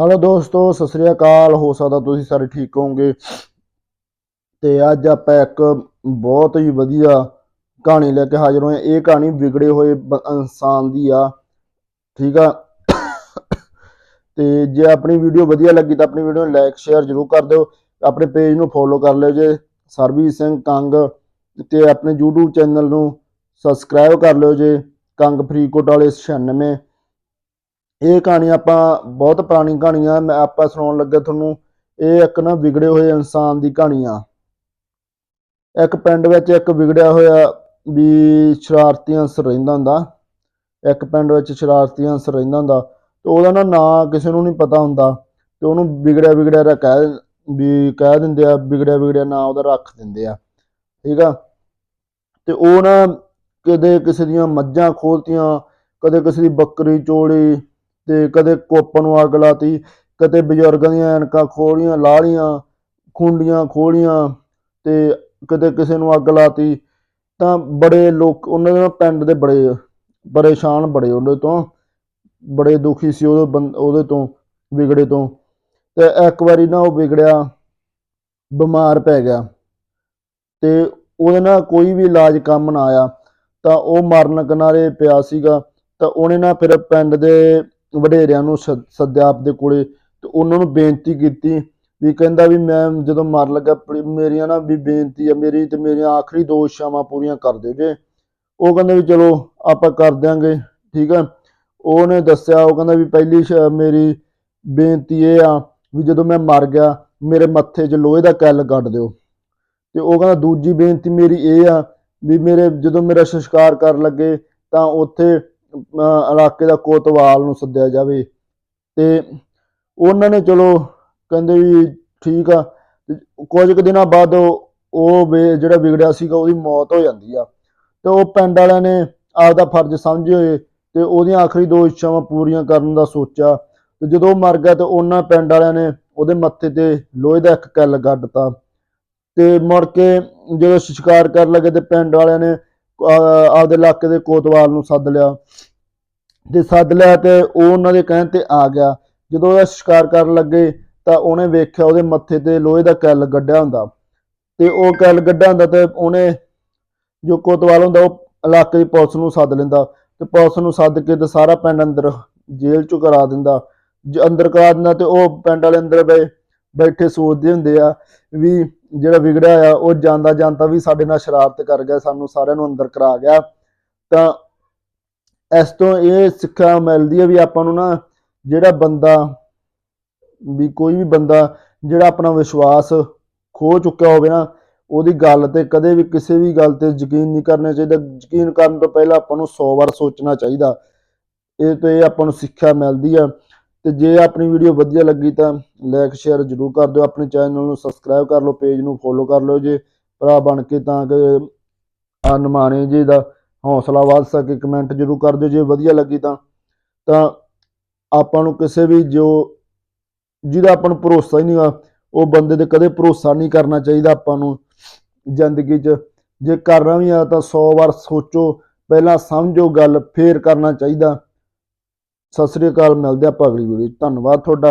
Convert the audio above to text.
Hello ਦੋਸਤੋ, ਸਤਿ ਸ੍ਰੀ ਅਕਾਲ। ਹੋ ਸਕਦਾ ਤੁਸੀਂ ਸਾਰੇ ਠੀਕ ਹੋਵੋਗੇ। ਤੇ ਅੱਜ ਆਪਾਂ ਇੱਕ ਬਹੁਤ ਹੀ ਵਧੀਆ ਕਹਾਣੀ ਲੈ ਕੇ ਹਾਜ਼ਰ ਹੋਏ ਹਾਂ। ਇਹ ਕਹਾਣੀ ਵਿਗੜੇ ਹੋਏ ਬ- ਇਨਸਾਨ ਦੀ ਆ। ਠੀਕ ਆ? ਤੇ ਜੇ ਆਪਣੀ ਵੀਡੀਓ ਵਧੀਆ ਲੱਗੀ ਤਾਂ ਆਪਣੀ ਵੀਡੀਓ ਨੂੰ ਲਾਈਕ, ਸ਼ੇਅਰ ਜ਼ਰੂਰ ਕਰ ਦਿਓ। ਆਪਣੇ ਪੇਜ ਨੂੰ ਫੋਲੋ ਕਰ ਲਿਓ ਜੇ। ਸਰਬਜੀਤ ਸਿੰਘ ਕੰਗ ਤੇ ਆਪਣੇ YouTube ਚੈਨਲ ਨੂੰ ਸਬਸਕ੍ਰਾਈਬ ਕਰ ਲਿਓ ਜੇ। ਕੰਗ ਫਰੀਦਕੋਟ ਵਾਲੇ 96 ਇਹ ਕਹਾਣੀ ਆਪਾਂ ਬਹੁਤ ਪੁਰਾਣੀ ਕਹਾਣੀ ਆ ਮੈਂ ਆਪਾਂ ਸੁਣਾਉਣ ਲੱਗਾ ਤੁਹਾਨੂੰ, ਇਹ ਇੱਕ ਨਾ ਵਿਗੜੇ ਹੋਏ ਇਨਸਾਨ ਦੀ ਕਹਾਣੀ ਆ। ਇੱਕ ਪਿੰਡ ਵਿੱਚ ਇੱਕ ਵਿਗੜਿਆ ਹੋਇਆ ਵੀ ਸ਼ਰਾਰਤੀ ਅੰਸਰ ਰਹਿੰਦਾ ਹੁੰਦਾ। ਇੱਕ ਪਿੰਡ ਵਿੱਚ ਸ਼ਰਾਰਤੀ ਅੰਸਰ ਰਹਿੰਦਾ ਹੁੰਦਾ। ਤੇ ਉਹਦਾ ਨਾ ਨਾਂ ਕਿਸੇ ਨੂੰ ਨਹੀਂ ਪਤਾ ਹੁੰਦਾ। ਤੇ ਉਹਨੂੰ ਵਿਗੜਿਆ ਵਿਗੜਿਆ ਦਾ ਕਹਿ ਵੀ ਕਹਿ ਦਿੰਦੇ ਆ, ਵਿਗੜਿਆ ਵਿਗੜਿਆ ਨਾਂ ਉਹਦਾ ਰੱਖ ਦਿੰਦੇ ਆ। ਠੀਕ ਆ? ਤੇ ਉਹ ਨਾ ਕਦੇ ਕਿਸੇ ਦੀਆਂ ਮੱਝਾਂ ਖੋਲਤੀਆਂ, ਕਦੇ ਕਿਸੇ ਦੀ ਬੱਕਰੀ ਚੋਲੀ ਤੇ ਕਦੇ ਕੁੱਪ ਨੂੰ ਅੱਗ ਲਾਤੀ, ਕਦੇ ਬਜ਼ੁਰਗਾਂ ਦੀਆਂ ਐਨਕਾਂ ਖੋਲੀਆਂ, ਲਾਲੀਆਂ, ਖੁੰਡੀਆਂ ਖੋਲੀਆਂ ਤੇ ਕਦੇ ਕਿਸੇ ਨੂੰ ਅੱਗ ਲਾਤੀ। ਤਾਂ ਬੜੇ ਲੋਕ, ਉਹਨਾਂ ਦੇ ਨਾ ਪਿੰਡ ਦੇ ਬੜੇ ਪਰੇਸ਼ਾਨ ਬੜੇ ਉਹਦੇ ਤੋਂ, ਬੜੇ ਦੁਖੀ ਸੀ ਉਹਦੇ ਬੰ- ਉਹਦੇ ਤੋਂ, ਵਿਗੜੇ ਤੋਂ। ਤੇ ਇੱਕ ਵਾਰੀ ਨਾ ਉਹ ਵਿਗੜਿਆ, ਬਿਮਾਰ ਪੈ ਗਿਆ। ਤੇ ਉਹਦੇ ਨਾਲ ਕੋਈ ਵੀ ਇਲਾਜ ਕੰਮ ਨਾ ਆਇਆ। ਤਾਂ ਉਹ ਮਰਨ ਕਿਨਾਰੇ ਪਿਆ ਸੀਗਾ। ਤਾਂ ਉਹਨੇ ਨਾ ਫਿਰ ਪਿੰਡ ਦੇ ਵਡੇਰਿਆਂ ਨੂੰ ਸੱਦ- ਸੱਦਿਆ ਆਪਦੇ ਕੋਲੇ ਤੇ ਉਹਨਾਂ ਨੂੰ ਬੇਨਤੀ ਕੀਤੀ ਵੀ ਕਹਿੰਦਾ ਵੀ ਮੈਂ ਜਦੋਂ ਮਰ ਲੱਗਾ ਮੇਰੀਆਂ ਨਾ ਵੀ ਬੇਨਤੀ ਆ, ਮੇਰੀ ਤੇ ਮੇਰੀਆਂ ਆਖਰੀ ਦੋ ਇੱਛਾਵਾਂ ਪੂਰੀਆਂ ਕਰ ਦਿਓ ਜੇ। ਉਹ ਕਹਿੰਦੇ ਵੀ ਚਲੋ ਆਪਾਂ ਕਰ ਦਿਆਂਗੇ, ਠੀਕ ਆ। ਉਹਨੇ ਦੱਸਿਆ, ਉਹ ਕਹਿੰਦਾ ਵੀ ਪਹਿਲੀ ਇੱਛਾ ਮੇਰੀ ਬੇਨਤੀ ਇਹ ਆ ਵੀ ਜਦੋਂ ਮੈਂ ਮਰ ਗਿਆ, ਮੇਰੇ ਮੱਥੇ 'ਚ ਲੋਹੇ ਦਾ ਕੈਲ ਗੱਡ ਦਿਓ। ਤੇ ਉਹ ਕਹਿੰਦਾ ਦੂਜੀ ਬੇਨਤੀ ਮੇਰੀ ਇਹ ਆ ਵੀ ਮੇਰੇ ਜਦੋਂ ਮੇਰਾ ਸੰਸਕਾਰ ਕਰਨ ਲੱਗੇ ਤਾਂ ਉੱਥੇ ਇਲਾਕੇ ਦਾ ਕੋਤਵਾਲ ਨੂੰ ਸੱਦਿਆ ਜਾਵੇ। ਤੇ ਉਹਨਾਂ ਨੇ ਚਲੋ ਕਹਿੰਦੇ ਵੀ ਠੀਕ ਆ, ਤੇ ਕੁਝ ਕੁ ਦਿਨਾਂ ਬਾਅਦ ਉਹ ਜਿਹੜਾ ਵਿਗੜਿਆ ਸੀਗਾ, ਉਹਦੀ ਮੌਤ ਹੋ ਜਾਂਦੀ ਆ। ਤੇ ਉਹ ਪਿੰਡ ਵਾਲਿਆਂ ਨੇ ਆਪਦਾ ਫਰਜ਼ ਸਮਝੇ ਹੋਏ ਤੇ ਉਹਦੀਆਂ ਆਖਰੀ ਦੋ ਇੱਛਾਵਾਂ ਪੂਰੀਆਂ ਕਰਨ ਦਾ ਸੋਚਿਆ। ਤੇ ਜਦੋਂ ਉਹ ਮਰ ਗਿਆ ਤੇ ਉਹਨਾਂ ਪਿੰਡ ਵਾਲਿਆਂ ਨੇ ਉਹਦੇ ਮੱਥੇ ਤੇ ਲੋਹੇ ਦਾ ਇੱਕ ਕਿੱਲ ਗੱਡਤਾ ਤੇ ਮੁੜ ਕੇ ਜਦੋਂ ਸ਼ਿਕਾਰ ਕਰਨ ਲੱਗੇ ਤੇ ਪਿੰਡ ਵਾਲਿਆਂ ਨੇ ਆਪਦੇ ਇਲਾਕੇ ਦੇ ਕੋਤਵਾਲ ਨੂੰ ਸੱਦ ਲਿਆ ਤੇ ਸੱਦ ਲਿਆ ਤੇ ਉਹ ਉਹਨਾਂ ਦੇ ਕਹਿਣ ਤੇ ਆ ਗਿਆ। ਜਦੋਂ ਉਹਦਾ ਸ਼ਿਕਾਰ ਕਰਨ ਲੱਗੇ ਤਾਂ ਉਹਨੇ ਵੇਖਿਆ ਉਹਦੇ ਮੱਥੇ ਤੇ ਲੋਹੇ ਦਾ ਕੈਲ ਗੱਡਿਆ ਹੁੰਦਾ ਤੇ ਉਹ ਕੈਲ ਗੱਡਿਆ ਹੁੰਦਾ ਤੇ ਉਹਨੇ ਜੋ ਕੋਤਵਾਲ ਹੁੰਦਾ ਉਹ ਇਲਾਕੇ ਦੀ ਪੁਲਿਸ ਨੂੰ ਸੱਦ ਲੈਂਦਾ ਤੇ ਪੁਲਿਸ ਨੂੰ ਸੱਦ ਕੇ ਤੇ ਸਾਰਾ ਪਿੰਡ ਅੰਦਰ ਜੇਲ੍ਹ ਚ ਕਰਾ ਦਿੰਦਾ। ਜ- ਅੰਦਰ ਕਰਾ ਦਿੰਦਾ ਤੇ ਉਹ ਪਿੰਡ ਵਾਲੇ ਅੰਦਰ ਬੈ ਬੈਠੇ ਸੋਚਦੇ ਹੁੰਦੇ ਆ ਵੀ ਜਿਹੜਾ ਵਿਗੜਿਆ ਆ ਉਹ ਜਾਂਦਾ ਜਾਂਦਾ ਵੀ ਸਾਡੇ ਨਾਲ ਸ਼ਰਾਰਤ ਕਰ ਗਿਆ, ਸਾਨੂੰ ਸਾਰਿਆਂ ਨੂੰ ਅੰਦਰ ਕਰਾ ਗਿਆ। ਤਾਂ ਇਸ ਤੋਂ ਇਹ ਸਿੱਖਿਆ ਮਿਲਦੀ ਹੈ ਵੀ ਆਪਾਂ ਨੂੰ ਨਾ ਜਿਹੜਾ ਬੰਦਾ, ਵੀ ਕੋਈ ਵੀ ਬੰਦਾ ਜਿਹੜਾ ਆਪਣਾ ਵਿਸ਼ਵਾਸ ਖੋ ਚੁੱਕਿਆ ਹੋਵੇ ਨਾ, ਉਹਦੀ ਗੱਲ ਤੇ ਕਦੇ ਵੀ ਕਿਸੇ ਵੀ ਗੱਲ ਤੇ ਯਕੀਨ ਨਹੀਂ ਕਰਨਾ ਚਾਹੀਦਾ। ਯਕੀਨ ਕਰਨ ਤੋਂ ਪਹਿਲਾਂ ਆਪਾਂ ਨੂੰ 100 ਵਾਰ ਸੋਚਣਾ ਚਾਹੀਦਾ। ਇਹ ਤੋਂ ਇਹ ਆਪਾਂ ਨੂੰ ਸਿੱਖਿਆ ਮਿਲਦੀ ਆ। ਤੇ ਜੇ ਆਪਣੀ ਵੀਡੀਓ ਵਧੀਆ ਲੱਗੀ ਤਾਂ ਲਾਈਕ ਸ਼ੇਅਰ ਜ਼ਰੂਰ ਕਰ ਦਿਓ। ਆਪਣੇ ਚੈਨਲ ਨੂੰ ਸਬਸਕ੍ਰਾਈਬ ਕਰ ਲਓ ਪੇਜ ਨੂੰ ਫੋਲੋ ਕਰ ਲਓ ਜੇ ਭਰਾ ਬਣ ਕੇ ਤਾਂ ਕਿ ਅਨਮਾਣੇ ਜੀ ਦਾ ਹੌਸਲਾ ਵੱਧ ਸਕੇ ਕਮੈਂਟ ਜ਼ਰੂਰ ਕਰ ਦਿਓ। ਜੇ ਵਧੀਆ ਲੱਗੀ ਤਾਂ ਤਾਂ ਆਪਾਂ ਨੂੰ ਕਿਸੇ ਵੀ ਜੋ ਜਿਹਦਾ ਆਪਾਂ ਨੂੰ ਭਰੋਸਾ ਹੀ ਨਹੀਂਗਾ, ਉਹ ਬੰਦੇ ਤੇ ਕਦੇ ਭਰੋਸਾ ਨਹੀਂ ਕਰਨਾ ਚਾਹੀਦਾ ਆਪਾਂ ਨੂੰ ਜ਼ਿੰਦਗੀ 'ਚ। ਜੇ ਕਰਨਾ ਵੀ ਆ ਤਾਂ 100 ਵਾਰ ਸੋਚੋ, ਪਹਿਲਾਂ ਸਮਝੋ, ਗੱਲ ਫੇਰ ਕਰਨਾ ਚਾਹੀਦਾ। ਸਤਿ ਸ੍ਰੀ ਅਕਾਲ ਮਿਲਦੇ ਆਪਾਂ ਅਗਲੀ ਵੀਡੀਓ 'ਚ। ਧੰਨਵਾਦ ਤੁਹਾਡਾ